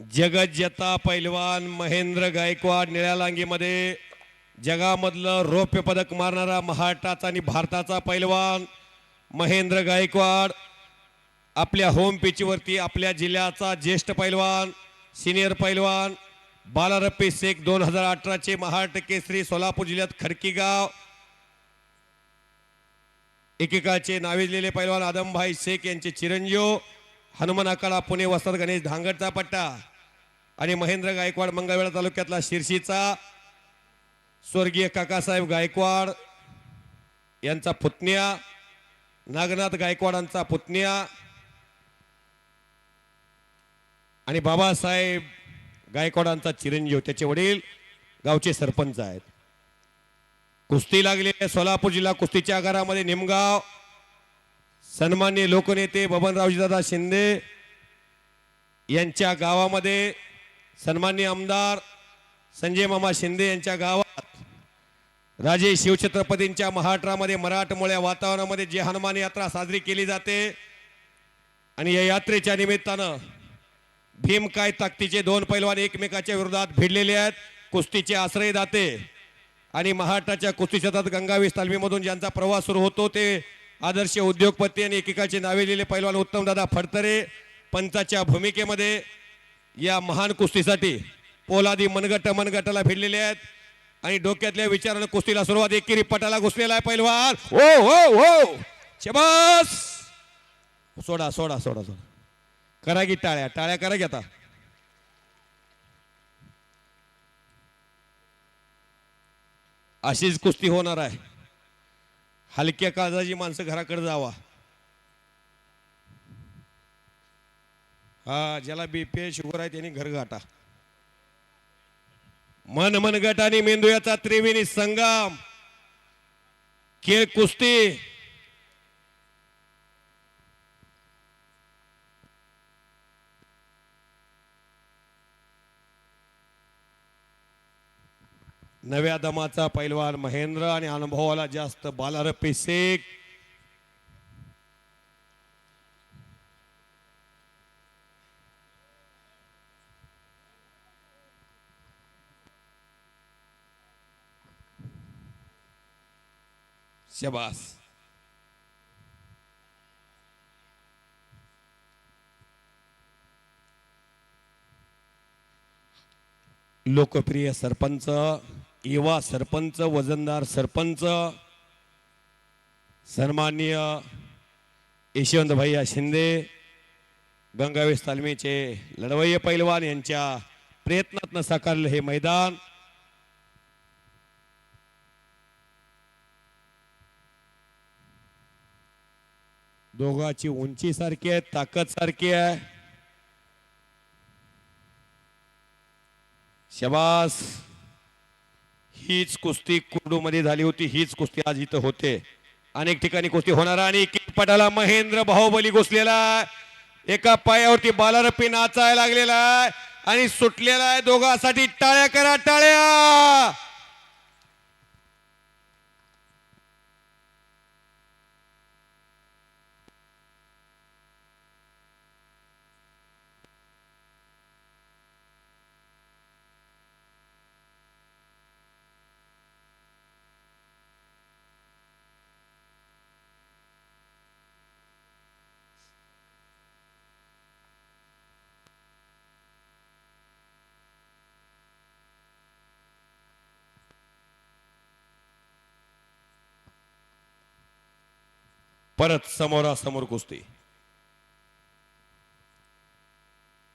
जगज्जता पैलवान महेंद्र गायकवाड निळ्या लांगीमध्ये. जगामधलं रौप्य पदक मारणारा महाराष्ट्राचा आणि भारताचा पैलवान महेंद्र गायकवाड. आपल्या होम पिचवरती आपल्या जिल्ह्याचा ज्येष्ठ पैलवान सिनियर पैलवान बालारप्पी शेख दोन हजार अठराचे महाराष्ट्र केसरी सोलापूर जिल्ह्यात खडकीगाव एकेकाचे नाविजलेले पैलवान आदमभाई शेख यांचे चिरंजीव. हनुमान अकाळा पुणे वसत गणेश धांगडचा पट्टा आणि महेंद्र गायकवाड मंगळवेढा तालुक्यातला शिरशीचा स्वर्गीय काकासाहेब गायकवाड यांचा पुतण्या नागनाथ गायकवाडांचा पुतण्या आणि बाबासाहेब गायकवाडांचा चिरंजीव. त्याचे वडील गावचे सरपंच आहेत. कुस्ती लागली सोलापूर जिल्हा कुस्तीच्या आगारामध्ये निमगाव. सन्मान्य लोकनेते बबनरावजीदादा शिंदे यांच्या गावामध्ये सन्मान्य आमदार संजय मामा शिंदे यांच्या गावात राजे शिवछत्रपतींच्या महाराष्ट्रामध्ये मराठमोळ्या वातावरणामध्ये जी हनुमान यात्रा साजरी केली जाते आणि या यात्रेच्या निमित्तानं भीमकाय ताकदीचे दोन पैलवान एकमेकाच्या विरोधात भिडलेले आहेत. कुस्तीचे आश्रयदाते आणि महाराष्ट्राच्या कुस्ती क्षेत्रात गंगावीस तालमीमधून ज्यांचा प्रवास सुरू होतो ते आदर्श उद्योगपती आणि एकेकाचे नावे लिहिले पैलवान उत्तमदादा फडतरे पंचाच्या भूमिकेमध्ये या महान कुस्तीसाठी पोलादी मनगट मनगटाला भिडलेले आहेत. आणि डोक्यातल्या विचारानं कुस्तीला सुरुवात एकेरी पटाला घुसलेला आहे पैलवान. हो हो हो. शबास! सोडा सोडा सोडा सोडा. करा की टाळ्या टाळ्या करा की आता. अशीच कुस्ती होणार आहे. हलक्या काळजाची माणसं घराकडे जावा. हा ज्याला बीपी शुगर आहे त्यांनी घर गाठा. मन मनगट आणि मेंदू याचा त्रिवेणी संगम. खेळ कुस्ती. नव्या दमाचा पैलवान महेंद्र आणि अनुभवाला जास्त बालारप्पी शेख. शबास. लोकप्रिय सरपंच युवा सरपंच वजनदार सरपंच सन्माननीय यशवंत भैया शिंदे गंगावेश तालमीचे लढवय्य पैलवान यांच्या प्रयत्नातनं साकारलं हे मैदान. दोघाची उंची सारखी आहे ताकद सारखी आहे. शबास हीच कुस्ती कुर्डूमध्ये झाली होती हीच कुस्ती आज इथं होते. अनेक ठिकाणी कुस्ती होणार आणि पटाला महेंद्र बाहुबली घुसलेला एका पायावरती बालारपी नाचायला लागलेला आणि सुटलेला आहे. दोघांसाठी टाळ्या करा टाळ्या! परत समोरासमोर कुस्ती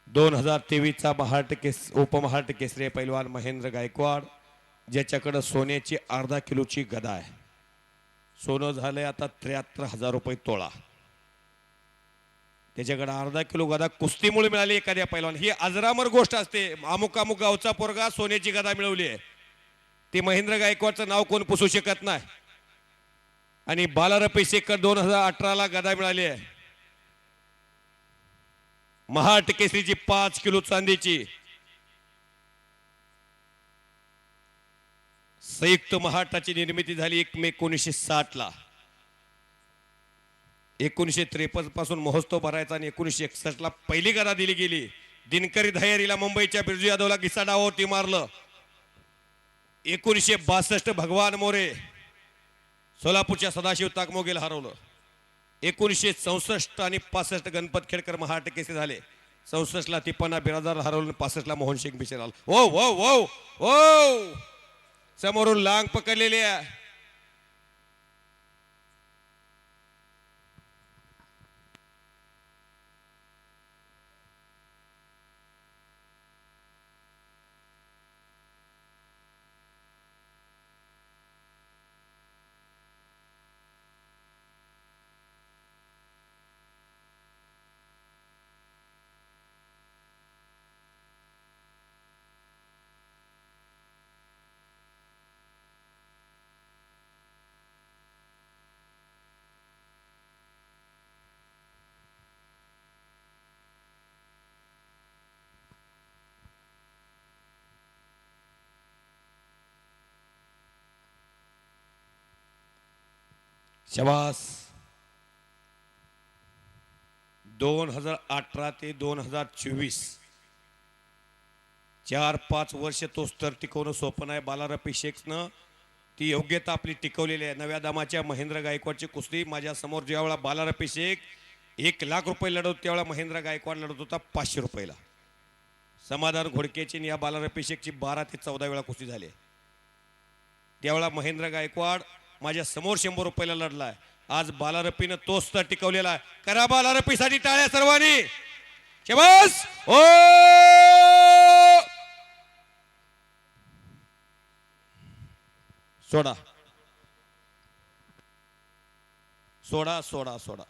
दोन हजार तेवीसचा महाराष्ट्र केस उपमहाराष्ट्र केसरे पैलवान महेंद्र गायकवाड ज्याच्याकडं सोन्याची अर्धा किलोची गदा आहे. सोनं झालंय आता त्र्याहत्तर हजार रुपये तोळा. त्याच्याकडे अर्धा किलो गदा कुस्तीमुळे मिळाली एखाद्या पैलवान. ही अजरामर गोष्ट असते. अमुक अमुक गावचा पोरगा सोन्याची गदा मिळवली आहे. ती महेंद्र गायकवाडचं नाव कोण पुसू शकत नाही. आणि बालारपी शेखर दोन हजार अठराला गदा मिळाली आहे. महाट केसरीची पाच किलो चांदीची. संयुक्त महाटाची निर्मिती झाली एक मे एकोणीसशे साठ ला एकोणीसशे त्रेपन्नपासून महोत्सव भरायचा आणि एकोणीसशे एकसष्ट ला पहिली गदा दिली गेली. दिनकरी धैर्यला मुंबईच्या बिरजू यादवला गिसा डावावरती मारलं. एकोणीसशे बासष्ट भगवान मोरे. सोलापूरच्या सदाशिव ताकमोगेला हरवलं. एकोणीसशे चौसष्ट आणि पासष्ट गणपत खेडकर महाराष्ट्र केसे झाले. चौसष्टला तिप्पन्ना बिरादार हरवलं पासष्टला मोहन शेख बिशेर आला ओ ओ ओ ओ समोरून लांग पकडलेली आहे. शवास. दोन हजार अठरा ते दोन हजार चोवीस. चार पाच वर्ष तो स्तर टिकवणं सोपं आहे बालारपी शेखनं ती योग्यता आपली टिकवलेली आहे. नव्या दामाच्या महेंद्र गायकवाडची कुस्ती. माझ्यासमोर ज्यावेळा बालारपी शेख एक लाख रुपये लढवत त्यावेळा महेंद्र गायकवाड लढत होता पाचशे रुपयाला. समाधान घोडकेची या बालारपी शेखची बारा ते चौदा वेळा कुस्ती झाली आहे. त्यावेळा महेंद्र गायकवाड माझ्यासमोर शंभर रुपयाला लढलाय. आज बालारपीनं तोच तर टिकवलेला आहे. करा बालारपीसाठी टाळ्या सर्वांनी. शबास! ओ सोडा. सोडा सोडा सोडा.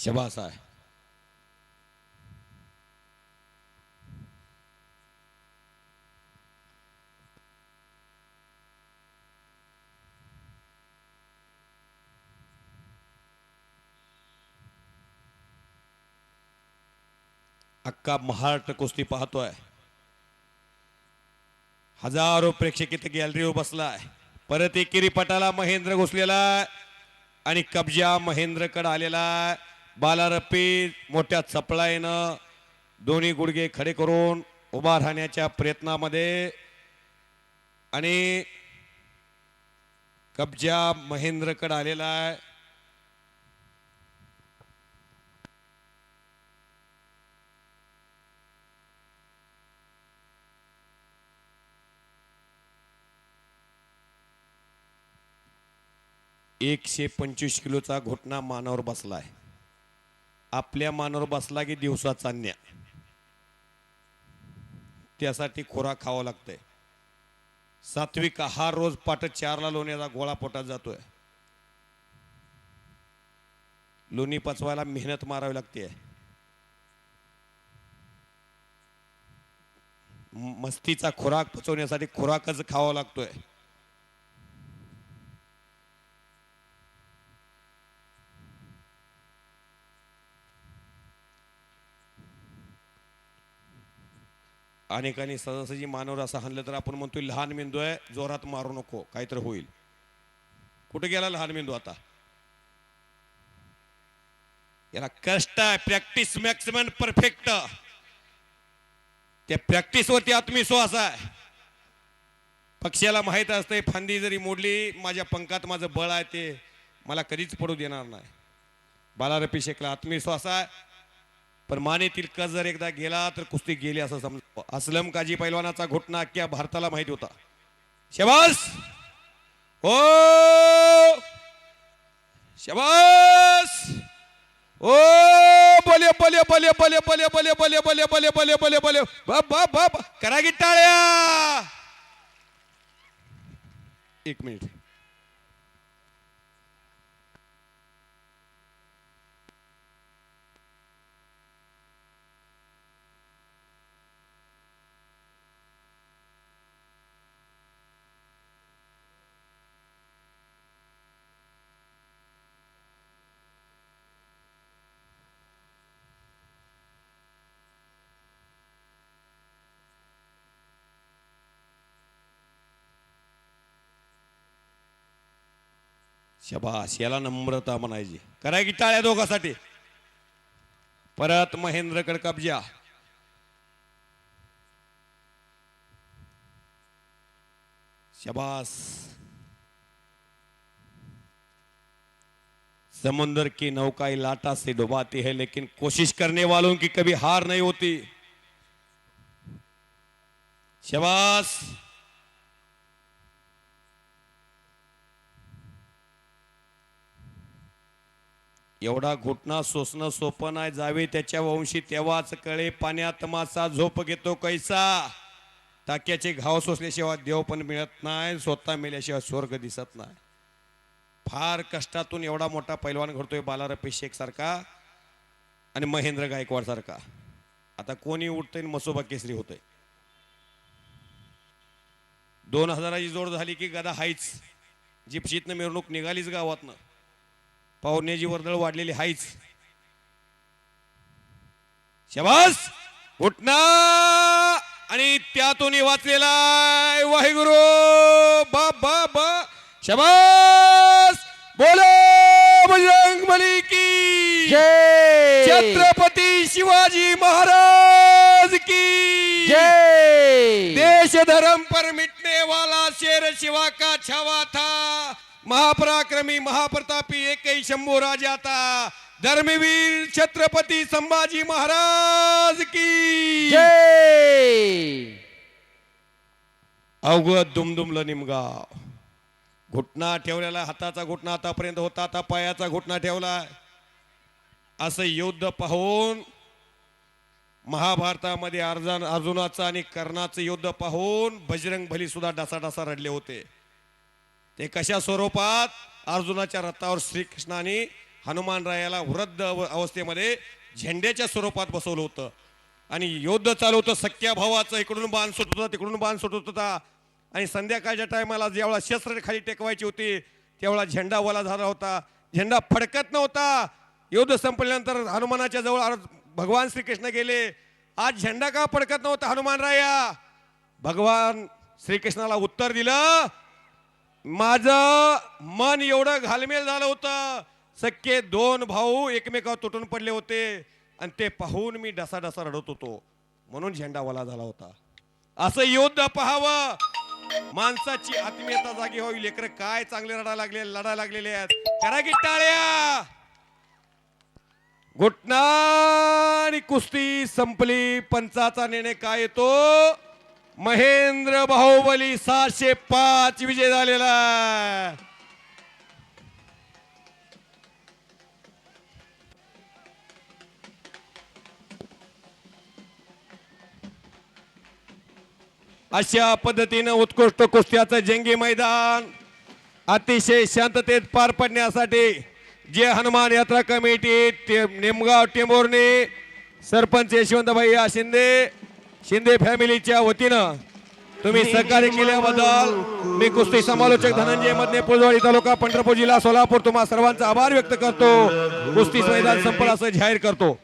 शबास आहे अक्का महाराष्ट्र कुस्ती पाहतोय. हजारो प्रेक्षक इथे गॅलरीवर बसलाय. परत एकेरी पटाला महेंद्र घुसलेला आणि कब्जा महेंद्रकडे आलेला आहे. बालारपी मोठ्या चपळाईनं दोन्ही गुडघे खडे करून उभा राहण्याच्या प्रयत्नामध्ये आणि कब्जा महेंद्रकडे आलेला आहे. एकशे पंचवीस किलोचा घोटणा मानावर बसलाय आपल्या मानावर बसला की दिवसा चालण्या त्यासाठी खोराक खावा लागतंय. सात्विक आहार रोज पाठ चारला लोण्याचा गोळा पोटात जातोय. लोणी पचवायला मेहनत मारावी लागते. मस्तीचा खोराक पचवण्यासाठी खोराकच खावा लागतोय. अनेकांनी सदासजी मानवर असं हाणलं तर आपण म्हणतोय लहान मेंदू आहे जोरात मारू नको काहीतरी होईल. कुठे गेला लहान मेंदू आता? याला कष्ट आहे प्रॅक्टिस मॅक्सिमम परफेक्ट. त्या प्रॅक्टिसवरती आत्मविश्वास आहे. पक्षाला माहीत असते फांदी जरी मोडली माझ्या पंखात माझं बळ आहे ते मला कधीच पडू देणार नाही. बालारपी शेखला आत्मविश्वास आहे. पण मानेतील कस जर एकदा गेला तर कुस्ती गेली असं समज असलम काजी पैलवानाचा घोटणा अख्ख्या भारताला माहिती होता शबास हो शबास ओ बोले बोले बोले बोले बोले बोले बोले बोले बोले बोले बोले बोले बाप बाप बाप करा गिटाळ्या टाळ्या एक मिनिट शबास, याला नम्रता म्हणायची. करा की टाळ्या दोघांसाठी. परत महेंद्रकडे कब्जा. शबास. समुंदर की नौका लाटा से डुबाती है, लेकिन कोशिश करने वालों की कभी हार नहीं होती. शबास. एवढा घुटणा सोसणं सोपं नाही जावे त्याच्या वंशी तेव्हाच कळे पाण्यात मासा झोप घेतो कैसा. टाक्याचे घाव सोसल्याशिवाय देव पण मिळत नाही स्वतः मेल्याशिवाय स्वर्ग दिसत नाही. फार कष्टातून एवढा मोठा पैलवान घडतोय बालारपी शेख सारखा आणि महेंद्र गायकवाड सारखा. आता कोणी उठतंय आणि मसोबा केसरी होतोय. दोन हजाराची जोड झाली की गदा हायच जिप्शीतनं मिरवणूक निघालीच गावातनं. पाहुण्याची वर्दळ वाढलेली हायच शबास! उठना आणि त्यातून वाचलेला वाहेगुरु! बा बा बा! शबास! बोलो बजरंग बली की! जय! छत्रपती शिवाजी महाराज की! जय! देश धर्म पर मिटने वाला शेर शिवा का छावा था। महापराक्रमी महाप्रतापी एक ही शंभू राजा था धर्मवीर छत्रपती संभाजी महाराज की. अवघड दुमदुमलं निमगाव घुटणा ठेवलेला हाताचा घुटणा आतापर्यंत होता आता पायाचा घुटणा ठेवलाय असं युद्ध पाहून महाभारतामध्ये अर्जुन अर्जुनाचं आणि कर्णाचं युद्ध पाहून बजरंग बली सुद्धा डसा डसा रडले होते. ते कशा स्वरूपात? अर्जुनाच्या रथावर श्रीकृष्णाने हनुमानरायाला वृद्ध अव- अवस्थेमध्ये झेंड्याच्या स्वरूपात बसवलं होतं. आणि युद्ध चालू होतं सख्या भावाचं इकडून बाण सुटत होता तिकडून बाण सुटत होता. आणि संध्याकाळच्या टायमाला जेवढा शस्त्र खाली टेकवायची होती तेवढा झेंडा वला झाला होता. झेंडा फडकत नव्हता. युद्ध संपल्यानंतर हनुमानाच्या जवळ भगवान श्रीकृष्ण गेले. आज झेंडा का फडकत नव्हता हनुमानराया भगवान श्रीकृष्णाला उत्तर दिलं माझं मन एवढं घालमेल झालं होतं. सख्खे दोन भाऊ एकमेकावर तुटून पडले होते आणि ते पाहून मी डसा डसा रडत होतो. म्हणून झेंडावाला झाला होता. असं युद्ध पहावं. माणसाची आत्मीयता जागी होईल लेकर काय चांगले रडा लागले लढा लागलेले आहेत. करा की टाळ्या. घुटना आणि कुस्ती संपली. पंचाचा निर्णय काय येतो? महेंद्र बाहुबली सहाशे पाच विजय झालेला अशा पद्धतीनं उत्कृष्ट कुस्त्याचं जंगी मैदान अतिशय शांततेत पार पडण्यासाठी जे हनुमान यात्रा कमिटी निमगाव टेंभुर्णी सरपंच यशवंतभाई शिंदे शिंदे फॅमिलीच्या वतीनं तुम्ही सहकार्य केल्याबद्दल मी कुस्ती समालोचक धनंजय मधने पुलवाडी तालुका पंढरपूर जिल्हा सोलापूर तुम्हा सर्वांचा आभार व्यक्त करतो. कुस्ती मैदान संपलं असं जाहीर करतो.